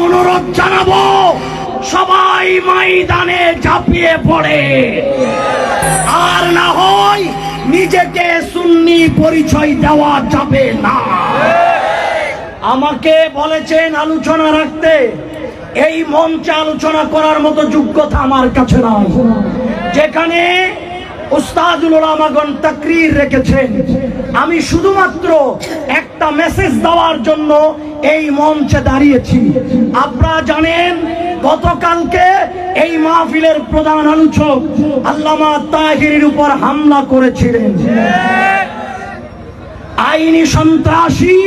অনুরোধ জানাব, সবাই ময়দানে ঝাঁপিয়ে পড়ে। আর না হয় নিজেকে সুন্নি পরিচয় দেওয়া যাবে না। আমাকে বলেছেন আলোচনা রাখতে। এই মঞ্চে আলোচনা করার মতো যোগ্যতা আমার কাছে নাই। যেখানে উস্তাদুল তাকরির রেখেছেন। আমি শুধুমাত্র একটা মেসেজ দেওয়ার জন্য এই মঞ্চে দাঁড়িয়েছি। আপনারা জানেন, গতকালকে এই মাহফিলের প্রধান আলোচক আল্লামা তাহিরের উপর হামলা করেছিলেন। আইনি সন্ত্রাসী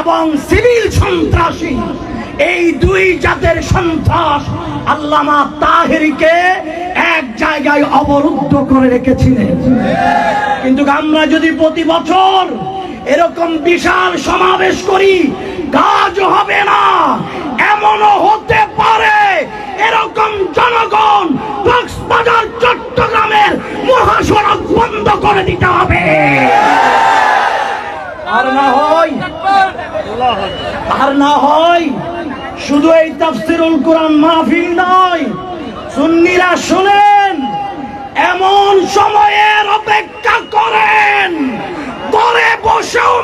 এবং সিভিল সন্ত্রাসী, এই দুই জাতের সন্ত্রাস আল্লামা তাহেরিকে এক জায়গায় অবরুদ্ধ করে রেখেছিলেন। কিন্তু আমরা যদি প্রতি বছর এরকম বিশাল সমাবেশ করি, কাজ হবে না, এমনও হতে পারে। এরকম জনগণ কক্সবাজার, চট্টগ্রামের মহাসড়ক বন্ধ করে দিতে হবে। আর না হয়, আর না হয়, শুধু এই তাফসিরুল কোরআন মাহফিল নয়, সুন্নিরা শুনেন, এমন সময়ের অপেক্ষা করেন।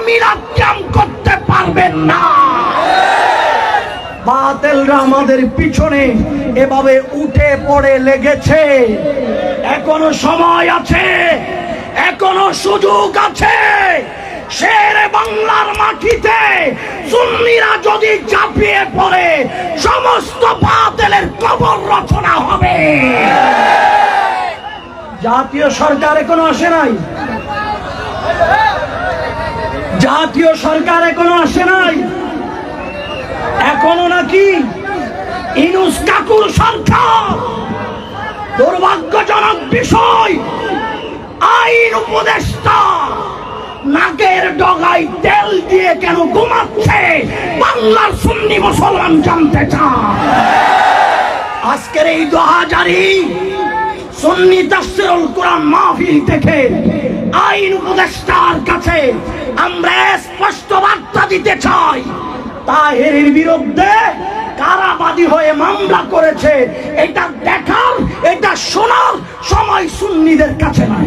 ক্যাম করতে পারবেন না। বাতেলরা আমাদের পিছনে এভাবে উঠে পড়ে লেগেছে। এখনও সময় আছে এখনও সুযোগ আছে। শের বাংলার মাটিতে সুন্নিরা যদি চাপিয়ে পড়ে সমস্ত বাতেলের কবর রচনা হবে। জাতীয় সরকার এখনও আসে নাই। জাতীয় সরকার এখনও আসে নাই। এখনও নাকি ইনুস কাকুর সরকার। দুর্ভাগ্যজনক বিষয়, আইন উপদেষ্টা নাকের ডগায় তেল দিয়ে কেন ঘুমাচ্ছে? বাংলার সুন্নি মুসলমান জানতে চায়। আজকের এই দু হাজারই সুন্নি তাফসিরুল কোরআন মাহফিল থেকে আইন উপদেষ্টার কাছে আমরা স্পষ্ট বার্তা দিতে চাই। তাহেরের বিরুদ্ধে কারাবাদী হয়ে মামলা করেছে। এটা দেখার, এটা শোনার সময় সুন্নিদের কাছে নাই।